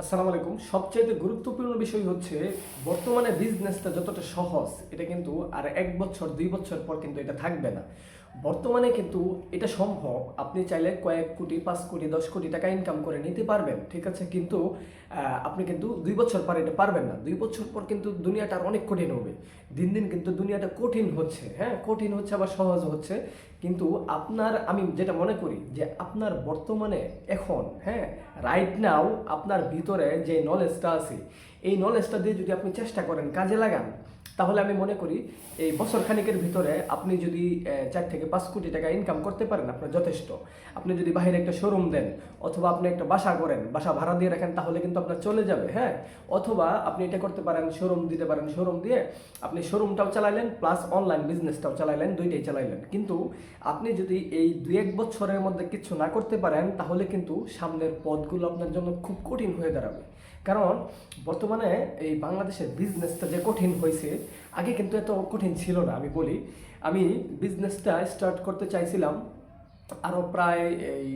আসসালামু আলাইকুম। সবচেয়ে গুরুত্বপূর্ণ বিষয় হচ্ছে, বর্তমানে বিজনেসটা যতটা সহজ, এটা কিন্তু আর এক বছর, দুই বছর পর কিন্তু এটা থাকবে না। বর্তমানে কিন্তু এটা সম্ভব। আপনি চাইলে কয়েক কোটি, পাঁচ কোটি, দশ কোটি টাকা ইনকাম করে নিতে পারবেন, ঠিক আছে? কিন্তু আপনি কিন্তু দুই বছর পর এটা পারবেন না। দুই বছর পর কিন্তু দুনিয়াটা অনেক কঠিন হবে। দিন দিন কিন্তু দুনিয়াটা কঠিন হচ্ছে হ্যাঁ? কঠিন হচ্ছে, আবার সহজ হচ্ছে। কিন্তু আপনার, আমি যেটা মনে করি যে আপনার বর্তমানে এখন হ্যাঁ? রাইট নাও আপনার ভিতরে যে নলেজটা আছে, এই নলেজটা দিয়ে যদি আপনি চেষ্টা করেন, কাজে লাগান তাহলে আমি মনে করি এই বছর খানিকের ভিতরে আপনি যদি চার থেকে পাঁচ কোটি টাকা ইনকাম করতে পারেন, আপনার যথেষ্ট। আপনি যদি বাইরে একটা শোরুম দেন, অথবা আপনি একটা বাসা করেন, বাসা ভাড়া দিয়ে রাখেন, তাহলে কিন্তু আপনার চলে যাবে হ্যাঁ? অথবা আপনি এটা করতে পারেন শোরুম দিতে পারেন শোরুম দিয়ে আপনি শোরুমটাও চালাইলেন প্লাস অনলাইন বিজনেসটাও চালাইলেন, দুইটাই চালাইলেন। কিন্তু আপনি যদি এই দুই এক বছরের মধ্যে কিছু না করতে পারেন, তাহলে কিন্তু সামনের পথগুলো আপনার জন্য খুব কঠিন হয়ে দাঁড়াবে। কারণ বর্তমানে এই বাংলাদেশের বিজনেসটা যে কঠিন হয়েছে, আগে কিন্তু এত কঠিন ছিল না, আমি বলি। আমি বিজনেসটা স্টার্ট করতে চাইছিলাম আরও প্রায় এই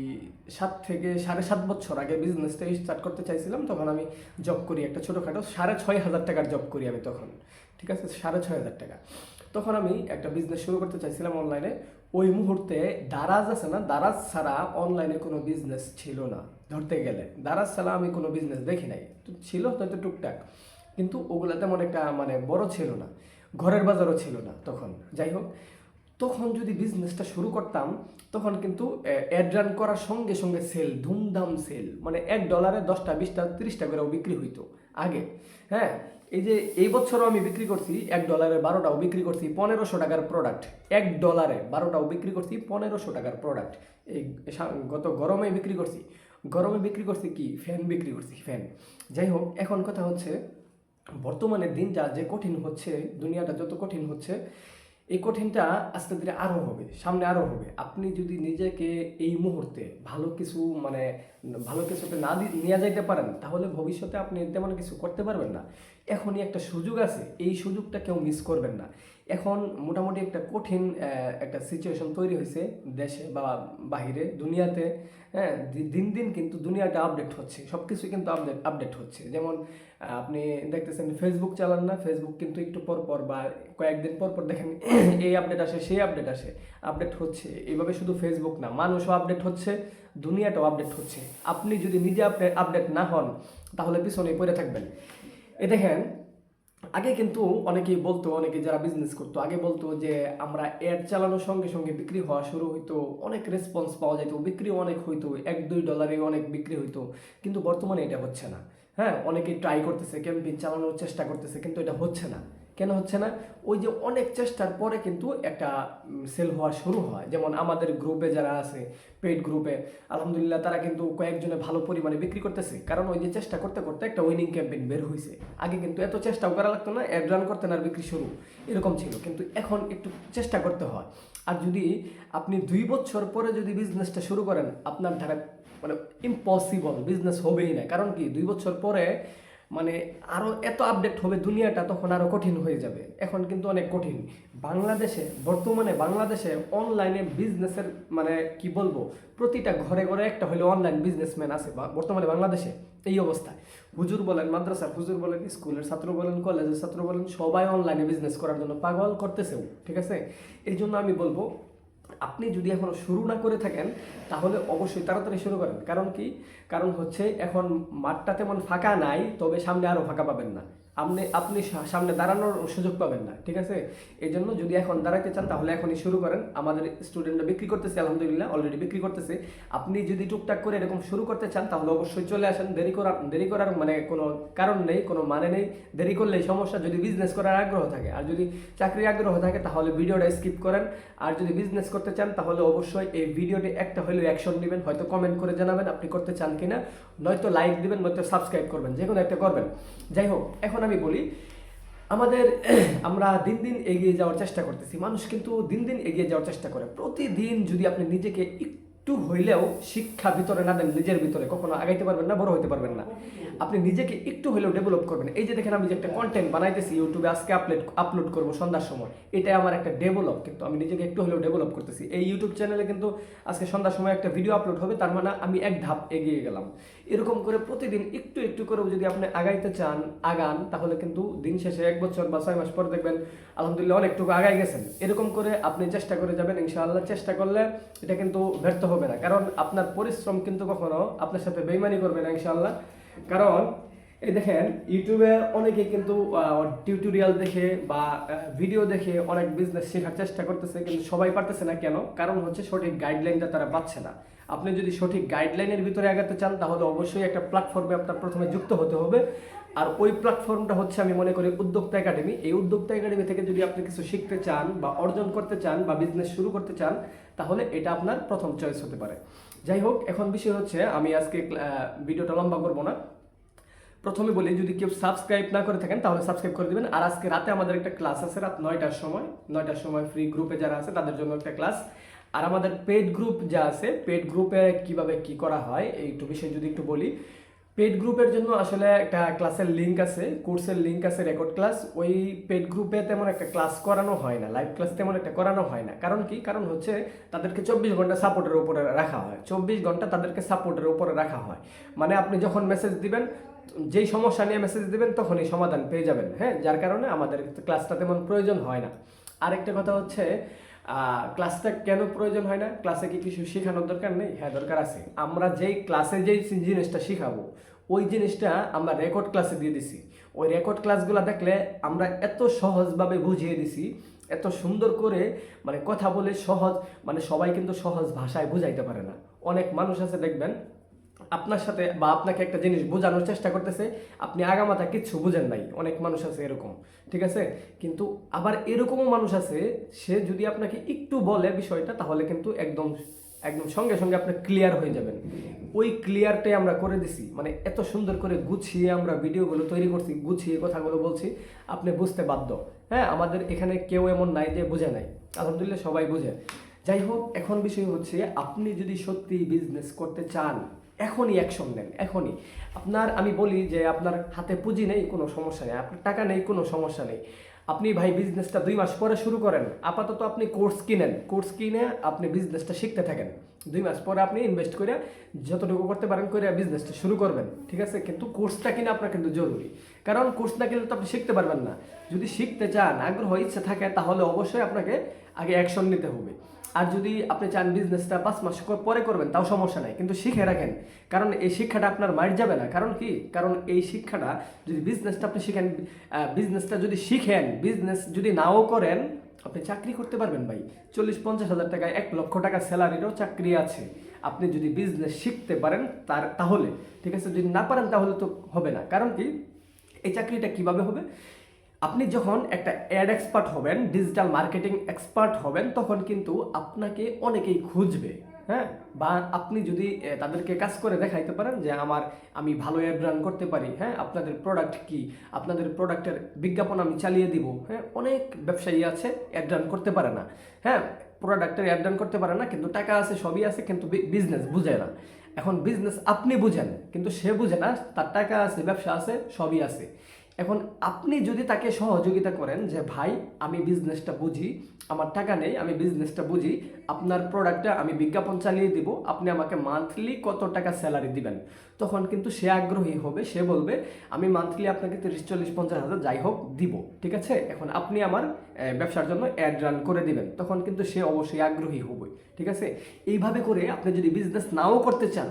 সাত থেকে সাড়ে সাত বছর আগে বিজনেসটা স্টার্ট করতে চাইছিলাম, তখন আমি জব করি একটা ছোটোখাটো, সাড়ে ছয় হাজার টাকার জব করি আমি তখন। ঠিক আছে? সাড়ে ছয় হাজার টাকা। তখন আমি একটা বিজনেস শুরু করতে চাইছিলাম অনলাইনে ওই মুহূর্তে দারাজ আছে না? দারাজ ছাড়া অনলাইনে কোনো বিজনেস ছিল না, ধরতে গেলে। দারাজ ছাড়া আমি কোনো বিজনেস দেখি নাই। তো ছিল হয়তো টুকটাক, কিন্তু ওগুলা তেমন একটা মানে বড় ছিল না, ঘরের বাজারও ছিল না তখন। যাই হোক, তখন যদি বিজনেসটা শুরু করতাম, তখন কিন্তু অ্যাড রান করার সঙ্গে সঙ্গে সেল ধুমধাম সেল মানে এক ডলারে দশটা, বিশটা, তিরিশটা করেও বিক্রি হইতো আগে হ্যাঁ? এই যে এই বছরও আমি বিক্রি করছি এক ডলারে বারোটাও বিক্রি করছি পনেরোশো টাকার প্রোডাক্ট এক ডলারে বারোটাও বিক্রি করছি পনেরোশো টাকার প্রোডাক্ট এই গত গরমে বিক্রি করছি। গরমে বিক্রি করছি কি? ফ্যান বিক্রি করছি ফ্যান যাই হোক, এখন কথা হচ্ছে, বর্তমানে দিনটা যে কঠিন হচ্ছে, দুনিয়াটা যত কঠিন হচ্ছে এই কঠিনটা আস্তে ধীরে আরও হবে, সামনে আরও হবে। আপনি যদি নিজেকে এই মুহূর্তে ভালো কিছু মানে ভালো কিছুতে না নিয়ে যাইতে পারেন, তাহলে ভবিষ্যতে আপনি তেমন কিছু করতে পারবেন না। এখনই একটা সুযোগ আছে, এই সুযোগটা কেউ মিস করবেন না। এখন মোটামুটি একটা কঠিন একটা সিচুয়েশন তৈরি হয়েছে দেশে বা বাহিরে, দুনিয়াতে হ্যাঁ দিন দিন কিন্তু দুনিয়াটা আপডেট হচ্ছে সব কিছুই কিন্তু আপডেট আপডেট হচ্ছে। যেমন আপনি দেখতেছেন ফেসবুক চালান না ফেসবুক কিন্তু একটু পর পর বা কয়েকদিন পর পর দেখেন এই আপডেট আসে, সেই আপডেট আসে আপডেট হচ্ছে। এইভাবে শুধু ফেসবুক না, মানুষও আপডেট হচ্ছে, দুনিয়াটাও আপডেট হচ্ছে। আপনি যদি নিজে আপডেট আপডেট না হন, তাহলে পিছনে পড়ে থাকবেন। এ দেখেন আগে কিন্তু অনেকেই বলতো, অনেকে যারা বিজনেস করতো, আগে বলতো যে আমরা অ্যাড চালানোর সঙ্গে সঙ্গে বিক্রি হওয়া শুরু হইতো, অনেক রেসপন্স পাওয়া যেত, বিক্রি অনেক হইতো, এক, দুই ডলারে অনেক বিক্রি হইতো, কিন্তু বর্তমানে এটা হচ্ছে না। হ্যাঁ অনেকেই ট্রাই করতেছে ক্যাম্পেইন চালানোর চেষ্টা করতেছে, কিন্তু এটা হচ্ছে না। কেন হচ্ছে না? ওই যে অনেক চেষ্টার পরে কিন্তু একটা সেল হওয়া শুরু হয়। যেমন আমাদের গ্রুপে যারা আছে পেইড গ্রুপে আলহামদুলিল্লাহ তারা কিন্তু কয়েকজনে ভালো পরিমাণে বিক্রি করতেছে। কারণ ওই যে চেষ্টা করতে করতে একটা উইনিং ক্যাম্পেইন বের হয়েছে আগে কিন্তু এত চেষ্টাও করা লাগতো না অ্যাড রান করতেন আর বিক্রি শুরু। এরকম ছিল। কিন্তু এখন একটু চেষ্টা করতে হয়। আর যদি আপনি দুই বছর পরে যদি বিজনেসটা শুরু করেন, আপনার ধারা মানে ইম্পসিবল বিজনেস হবেই না। কারণ কি? দুই বছর পরে মানে আরও এত আপডেট হবে দুনিয়াটা তখন আরও কঠিন হয়ে যাবে। এখন কিন্তু অনেক কঠিন। বাংলাদেশে, বর্তমানে বাংলাদেশে অনলাইনে বিজনেসের মানে কি বলব? প্রতিটা ঘরে ঘরে একটা হলে অনলাইন বিজনেসম্যান আছে বা বর্তমানে বাংলাদেশে এই অবস্থায়। হুজুর বলেন, মাদ্রাসার হুজুর বলেন, স্কুলের ছাত্র বলেন, কলেজের ছাত্র বলেন, সবাই অনলাইনে বিজনেস করার জন্য পাগল করতেছেও, ঠিক আছে? এই জন্য আমি বলব আপনি যদি এখন শুরু না করে থাকেন, তাহলে অবশ্যই তাড়াতাড়ি শুরু করেন। কারণ কি? কারণ হচ্ছে এখন মাঠটা তেমন ফাঁকা নাই, তবে সামনে আরও ফাঁকা পাবেন না। আপনি আপনি সামনে দাঁড়ানোর সুযোগ পাবেন না, ঠিক আছে? এই জন্য যদি এখন দাঁড়াতে চান, তাহলে এখনই শুরু করেন। আমাদের স্টুডেন্টরা বিক্রি করতেছে, আলহামদুলিল্লাহ অলরেডি বিক্রি করতেছে। আপনি যদি টুকটাক করে এরকম শুরু করতে চান, তাহলে অবশ্যই চলে আসেন। দেরি করার দেরি করার মানে কোনো কারণ নেই, কোনো মানে নেই। দেরি করলেই সমস্যা, যদি বিজনেস করার আগ্রহ থাকে। আর যদি চাকরির আগ্রহ থাকে, তাহলে ভিডিওটা স্কিপ করেন। আর যদি বিজনেস করতে চান, তাহলে অবশ্যই এই ভিডিওটি একটা হলেও অ্যাকশন নেবেন। হয়তো কমেন্ট করে জানাবেন আপনি করতে চান কিনা। নয়তো লাইক দিবেন, নয়তো সাবস্ক্রাইব করবেন যে কোনো একটা করবেন। যাই হোক, এখন আমি বলি, আমাদের, আমরা দিন দিন এগিয়ে যাওয়ার চেষ্টা করতেছি। মানুষ কিন্তু দিন দিন এগিয়ে যাওয়ার চেষ্টা করে। প্রতিদিন যদি আপনি নিজেকে একটু হইলেও শিক্ষা ভিতরে না দেন, নিজের ভিতরে কখনো আগাইতে পারবেন না, বড় হইতে পারবেন না। আপনি নিজেকে একটু হলেও ডেভেলপ করবেন। এই যে দেখেন, আমি যে একটা কন্টেন্ট বানাইতেছি ইউটিউবে আজকে আপলোড আপলোড করব সন্ধ্যার সময়। এটাই আমার একটা ডেভেলপ কিন্তু আমি নিজেকে একটু হলেও ডেভেলপ করতেছি। এই ইউটিউব চ্যানেলে কিন্তু আজকে সন্ধ্যার সময় একটা ভিডিও আপলোড হবে, তার মানে আমি এক ধাপ এগিয়ে গেলাম। এরকম করে প্রতিদিন একটু একটু করেও যদি আপনি আগাইতে চান, আগান, তাহলে কিন্তু দিন শেষে এক বছর বা ছয় মাস পর দেখবেন, আলহামদুলিল্লাহ অনেকটুকু আগাই গেছেন। এরকম করে আপনি চেষ্টা করে যাবেন, ইনশাআল্লাহ চেষ্টা করলে এটা কিন্তু ব্যর্থ হবে না। কারণ আপনার পরিশ্রম কিন্তু কখনো আপনার সাথে বেইমানি করবে না, ইনশাআল্লাহ। কারণ, এই দেখেন, ইউটিউবে অনেকে কিন্তু টিউটোরিয়াল দেখে বা ভিডিও দেখে অনেক বিজনেস শেখার চেষ্টা করতেছে, কিন্তু সবাই পারতেছে না কেন? কারণ হচ্ছে সঠিক গাইডলাইনটা তারা পাচ্ছে না। আপনি যদি সঠিক গাইডলাইনের ভিতরে আগাতে চান, তাহলে অবশ্যই একটা প্ল্যাটফর্মে আপনার প্রথমে যুক্ত হতে হবে। আর ওই প্ল্যাটফর্মটা হচ্ছে, আমি মনে করি, উদ্যোক্তা একাডেমি। এই উদ্যোক্তা একাডেমি থেকে যদি আপনি কিছু শিখতে চান বা অর্জন করতে চান বা বিজনেস শুরু করতে চান তাহলে এটা আপনার প্রথম চয়েস হতে পারে। যাই হোক, এখন বিষয় হচ্ছে আমি আজকে ভিডিওটা লম্বা করব না। প্রথমে বলি, যদি কেউ সাবস্ক্রাইব না করে থাকেন, তাহলে সাবস্ক্রাইব করে দিবেন। আর আজকে রাতে আমাদের একটা ক্লাস আছে, রাত নয়টার সময়। নয়টার সময় ফ্রি গ্রুপে যারা আছে, তাদের জন্য একটা ক্লাস আর আমাদের পেড গ্রুপ যা আছে পেড গ্রুপে কীভাবে কি করা হয়, এই একটু বিষয় যদি একটু বলি পেড গ্রুপের জন্য আসলে একটা ক্লাসের লিঙ্ক আছে কোর্সের লিঙ্ক আছে রেকর্ড ক্লাস ওই পেড গ্রুপে তেমন একটা ক্লাস করানো হয় না লাইভ ক্লাস তেমন একটা করানো হয় না। কারণ কি? কারণ হচ্ছে তাদেরকে চব্বিশ ঘণ্টা সাপোর্টের উপরে রাখা হয়। চব্বিশ ঘণ্টা তাদেরকে সাপোর্টের উপরে রাখা হয়। মানে আপনি যখন মেসেজ দিবেন, যেই সমস্যা নিয়ে মেসেজ দিবেন, তখনই সমাধান পেয়ে যাবেন হ্যাঁ? যার কারণে আমাদের ক্লাসটা তেমন প্রয়োজন হয় না। আরেকটা কথা হচ্ছে ক্লাসটা কেন প্রয়োজন হয় না? ক্লাসে কি কিছু শেখানোর দরকার নেই? হ্যাঁ দরকার আছে। আমরা যেই ক্লাসে যেই জিনিসটা শেখাবো, ওই জিনিসটা আমরা রেকর্ড ক্লাসে দিয়ে দিছি। ওই রেকর্ড ক্লাসগুলো দেখলে আমরা এত সহজভাবে বুঝিয়ে দিছি, এত সুন্দর করে মানে কথা বলে সহজ মানে সবাই কিন্তু সহজ ভাষায় বুঝাইতে পারে না। অনেক মানুষ আছে, দেখবেন আপনার সাথে বা আপনাকে একটা জিনিস বোঝানোর চেষ্টা করতেছে, আপনি আগামাতা কিচ্ছু বুঝেন নাই। অনেক মানুষ আছে এরকম, ঠিক আছে? কিন্তু আবার এরকমও মানুষ আছে, সে যদি আপনাকে একটু বলে বিষয়টা, তাহলে কিন্তু একদম একদম সঙ্গে সঙ্গে আপনি ক্লিয়ার হয়ে যাবেন। ওই ক্লিয়ারটাই আমরা করে দিছি। মানে এত সুন্দর করে গুছিয়ে আমরা ভিডিওগুলো তৈরি করছি, গুছিয়ে কথাগুলো বলছি, আপনি বুঝতে বাধ্য। হ্যাঁ আমাদের এখানে কেউ এমন নাই যে বুঝে নাই। আলহামদুলিল্লাহ সবাই বুঝে। যাই হোক, এখন বিষয় হচ্ছে, আপনি যদি সত্যি বিজনেস করতে চান এখনই অ্যাকশন নেন, এখনই। আপনার, আমি বলি যে আপনার হাতে পুঁজি নেই, কোনো সমস্যা নেই। আপনার টাকা নেই, কোনো সমস্যা নেই। আপনি ভাই বিজনেসটা দুই মাস পরে শুরু করেন। আপাতত আপনি কোর্স কিনেন। কোর্স কিনে আপনি বিজনেসটা শিখতে থাকেন। দুই মাস পরে আপনি ইনভেস্ট করে যতটুকু করতে পারেন করে বিজনেসটা শুরু করবেন। ঠিক আছে? কিন্তু কোর্সটা কিনে আপনার কিন্তু জরুরি। কারণ কোর্স না কিনলে তো আপনি শিখতে পারবেন না। যদি শিখতে চান, আগ্রহ, ইচ্ছে থাকে, তাহলে অবশ্যই আপনাকে আগে অ্যাকশন নিতে হবে। আর যদি আপনি চান বিজনেসটা পাঁচ মাস পরে করবেন, তাও সমস্যা নাই। কিন্তু শিখে রাখেন। কারণ এই শিক্ষাটা আপনার মাইট যাবে না। কারণ কি? কারণ এই শিক্ষাটা যদি বিজনেসটা আপনি শিখেন বিজনেসটা যদি শিখেন বিজনেস যদি নাও করেন, আপনি চাকরি করতে পারবেন ভাই। চল্লিশ, পঞ্চাশ হাজার টাকায় এক লক্ষ টাকা স্যালারিরও চাকরি আছে। আপনি যদি বিজনেস শিখতে পারেন, তার, তাহলে। ঠিক আছে? যদি না পারেন, তাহলে তো হবে না। কারণ কি? এই চাকরিটা কীভাবে হবে? আপনি যখন একটা অ্যাড এক্সপার্ট হবেন ডিজিটাল মার্কেটিং এক্সপার্ট হবেন, তখন কিন্তু আপনাকে অনেকেই খুঁজবে হ্যাঁ? বা আপনি যদি তাদেরকে কাজ করে দেখাইতে পারেন যে আমার, আমি ভালো অ্যাড রান করতে পারি হ্যাঁ? আপনাদের প্রোডাক্ট কি? আপনাদের প্রোডাক্টের বিজ্ঞাপন আমি চালিয়ে দিব হ্যাঁ? অনেক ব্যবসায়ী আছে অ্যাড রান করতে পারে না হ্যাঁ? প্রোডাক্টের অ্যাড রান করতে পারে না, কিন্তু টাকা আছে, সবই আছে, কিন্তু বিজনেস বুঝে না। এখন বিজনেস আপনি বুঝেন, কিন্তু সে বুঝে না, তার টাকা আছে, ব্যবসা আছে, সবই আছে। এখন আপনি যদি তাকে সহযোগিতা করেন যে, ভাই, আমি বিজনেসটা বুঝি, আমার টাকা নেই, আমি বিজনেসটা বুঝি, আপনার প্রোডাক্টটা আমি বিজ্ঞাপন চালিয়ে দিব, আপনি আমাকে মান্থলি কত টাকা স্যালারি দিবেন? তখন কিন্তু সে আগ্রহী হবে, সে বলবে, আমি মান্থলি আপনাকে তিরিশ, চল্লিশ, পঞ্চাশ হাজার যাই হোক দিব, ঠিক আছে? এখন আপনি আমার ব্যবসার জন্য অ্যাড রান করে দিবেন। তখন কিন্তু সে অবশ্যই আগ্রহী হবে, ঠিক আছে? এইভাবে করে আপনি যদি বিজনেস নাও করতে চান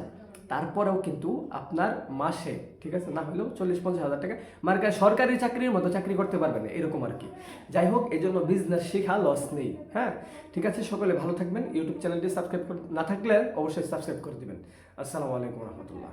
তারপরেও কিন্তু আপনার মাসে, ঠিক আছে, না হলেও চল্লিশ, পঞ্চাশ হাজার টাকা মানে কাজ সরকারি চাকরির মতো চাকরি করতে পারবেন এরকম আর কি। যাই হোক এই জন্য বিজনেস শেখা লস নেই হ্যাঁ? ঠিক আছে, সকলে ভালো থাকবেন। ইউটিউব চ্যানেলটি সাবস্ক্রাইব না থাকলে অবশ্যই সাবস্ক্রাইব করে দেবেন। আসসালামু আলাইকুম রহমতুল্লাহ।